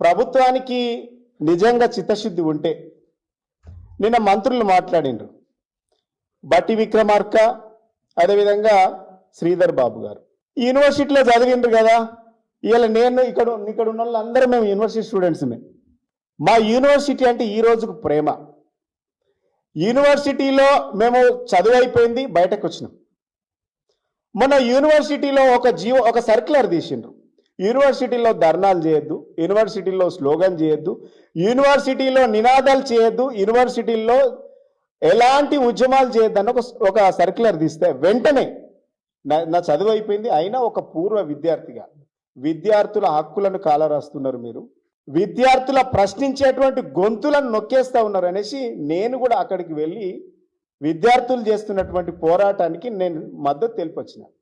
ప్రభుత్వానికి నిజంగా చిత్తశుద్ధి ఉంటే నిన్న మంత్రులు మాట్లాడిండ్రు. బట్టి విక్రమార్క అదేవిధంగా శ్రీధర్ బాబు గారు. యూనివర్సిటీలో చదివిండ్రు కదా. ఇవాళ నేను ఇక్కడ ఇక్కడ ఉన్న వాళ్ళందరూ మేము యూనివర్సిటీ స్టూడెంట్స్మే మా యూనివర్సిటీ అంటే ఈ రోజుకు ప్రేమ. యూనివర్సిటీలో మేము చదువు అయిపోయింది బయటకు వచ్చినాం. మొన్న యూనివర్సిటీలో ఒక జీవో ఒక సర్క్యులర్ తీసిండ్రు. యూనివర్సిటీలో ధర్నాలు చేయొద్దు యూనివర్సిటీలో స్లోగన్ చేయొద్దు యూనివర్సిటీలో నినాదాలు చేయొద్దు యూనివర్సిటీల్లో ఎలాంటి ఉద్యమాలు చేయొద్దని ఒక ఒక సర్క్యులర్ తీస్తే వెంటనే నా నా చదువు అయిపోయింది. అయినా ఒక పూర్వ విద్యార్థిగా విద్యార్థుల హక్కులను కాలరాస్తున్నారు మీరు. విద్యార్థుల ప్రశ్నించేటువంటి గొంతులను నొక్కేస్తా ఉన్నారు అనేసి నేను కూడా అక్కడికి వెళ్ళి విద్యార్థులు చేస్తున్నటువంటి పోరాటానికి నేను మద్దతు తెలిపొచ్చినాను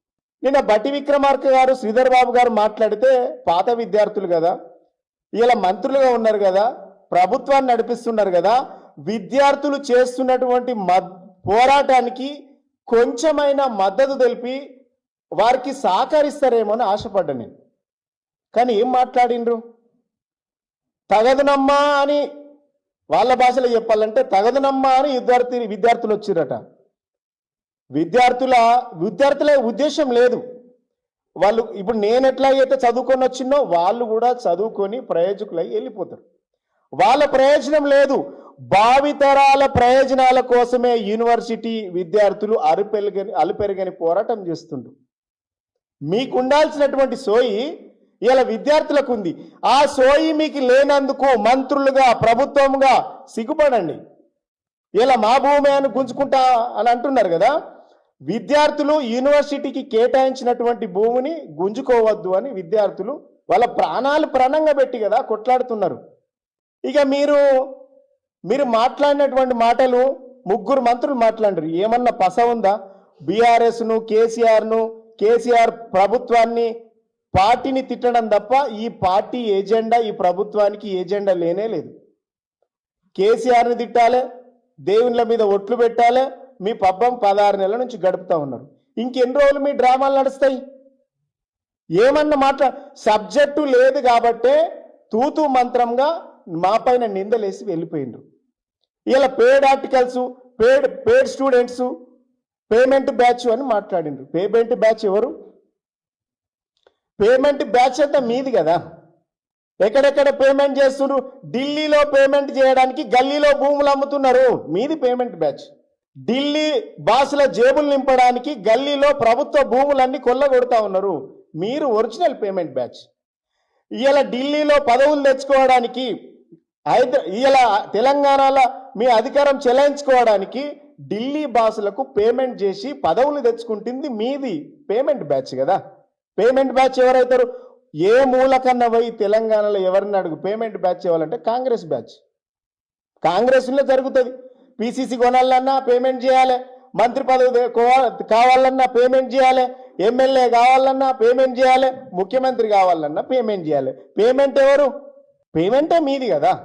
నిన్న బట్టి విక్రమార్క గారు శ్రీధర్ బాబు గారు మాట్లాడితే పాత విద్యార్థులు కదా ఇలా మంత్రులుగా ఉన్నారు కదా ప్రభుత్వాన్ని నడిపిస్తున్నారు కదా విద్యార్థులు చేస్తున్నటువంటి పోరాటానికి కొంచెమైనా మద్దతు తెలిపి వారికి సహకరిస్తారేమో అని ఆశపడ్డా నేను. కానీ ఏం మాట్లాడిండ్రు? తగదునమ్మా అని వాళ్ళ భాషలో చెప్పాలంటే తగదునమ్మా అని విద్యార్థి విద్యార్థులు వచ్చిరట విద్యార్థుల విద్యార్థుల ఉద్దేశం లేదు. వాళ్ళు ఇప్పుడు నేను ఎట్లా అయితే చదువుకొని వచ్చినో వాళ్ళు కూడా చదువుకొని ప్రయోజకులై వెళ్ళిపోతారు. వాళ్ళ ప్రయోజనం లేదు. భావితరాల ప్రయోజనాల కోసమే యూనివర్సిటీ విద్యార్థులు అరుపెరుగని అలుపెరుగని పోరాటం చేస్తుండ్రు. మీకు ఉండాల్సినటువంటి సోయి ఇలా విద్యార్థులకు ఉంది ఆ సోయి మీకు లేనందుకు మంత్రులుగా ప్రభుత్వంగా సిగ్గుపడండి. ఇలా మా భూమి అని గుంజుకుంటా అని అంటున్నారు కదా. విద్యార్థులు యూనివర్సిటీకి కేటాయించినటువంటి భూమిని గుంజుకోవద్దు అని విద్యార్థులు వాళ్ళ ప్రాణాలు ప్రాణంగా పెట్టి కదా కొట్లాడుతున్నారు. ఇక మీరు మీరు మాట్లాడినటువంటి మాటలు ముగ్గురు మంత్రులు మాట్లాడారు ఏమన్నా పస ఉందా? బీఆర్ఎస్ను కేసీఆర్ను కేసీఆర్ ప్రభుత్వాన్ని పార్టీని తిట్టడం తప్ప ఈ పార్టీ ఏజెండా ఈ ప్రభుత్వానికి ఏజెండా లేనే లేదు. కేసీఆర్ని తిట్టాలి దేవుళ్ళ మీద ఒట్లు పెట్టాలి మీ పబ్బం పదహారు నెలల నుంచి గడుపుతా ఉన్నారు. ఇంకెన్ని రోజులు మీ డ్రామాలు నడుస్తాయి? ఏమన్నా మాట్లా సబ్జెక్టు లేదు కాబట్టే తూతు మంత్రంగా మా పైన నిందలేసి వెళ్ళిపోయిండ్రు. ఇలా paid articles paid paid students payment batch అని మాట్లాడిండ్రు. పేమెంట్ బ్యాచ్ ఎవరు? పేమెంట్ బ్యాచ్ అంతా మీది కదా. ఎక్కడెక్కడ పేమెంట్ చేస్తున్నారు ఢిల్లీలో పేమెంట్ చేయడానికి గల్లీలో భూములు అమ్ముతున్నారు. మీది పేమెంట్ బ్యాచ్ ఢిల్లీ బాసుల జేబులు నింపడానికి గల్లీలో ప్రభుత్వ భూములన్నీ కొల్లగొడతా ఉన్నారు. మీరు ఒరిజినల్ పేమెంట్ బ్యాచ్. ఇవాళ ఢిల్లీలో పదవులు తెచ్చుకోవడానికి హైదరా ఇలా తెలంగాణలో మీ అధికారం చెలాయించుకోవడానికి ఢిల్లీ బాసులకు పేమెంట్ చేసి పదవులు తెచ్చుకుంటుంది మీది పేమెంట్ బ్యాచ్ కదా. పేమెంట్ బ్యాచ్ ఎవరైతారు? ఏ మూలకన్నా పోయి తెలంగాణలో ఎవరిని అడుగు? పేమెంట్ బ్యాచ్ ఇవ్వాలంటే కాంగ్రెస్ బ్యాచ్. కాంగ్రెస్లో జరుగుతుంది. పీసీసీ కొనాలన్నా పేమెంట్ చేయాలి. మంత్రి పదవి కావాలన్నా పేమెంట్ చేయాలి. ఎమ్మెల్యే కావాలన్నా పేమెంట్ చేయాలి. ముఖ్యమంత్రి కావాలన్నా పేమెంట్ చేయాలి. పేమెంట్ ఎవరు? పేమెంటే మీది కదా.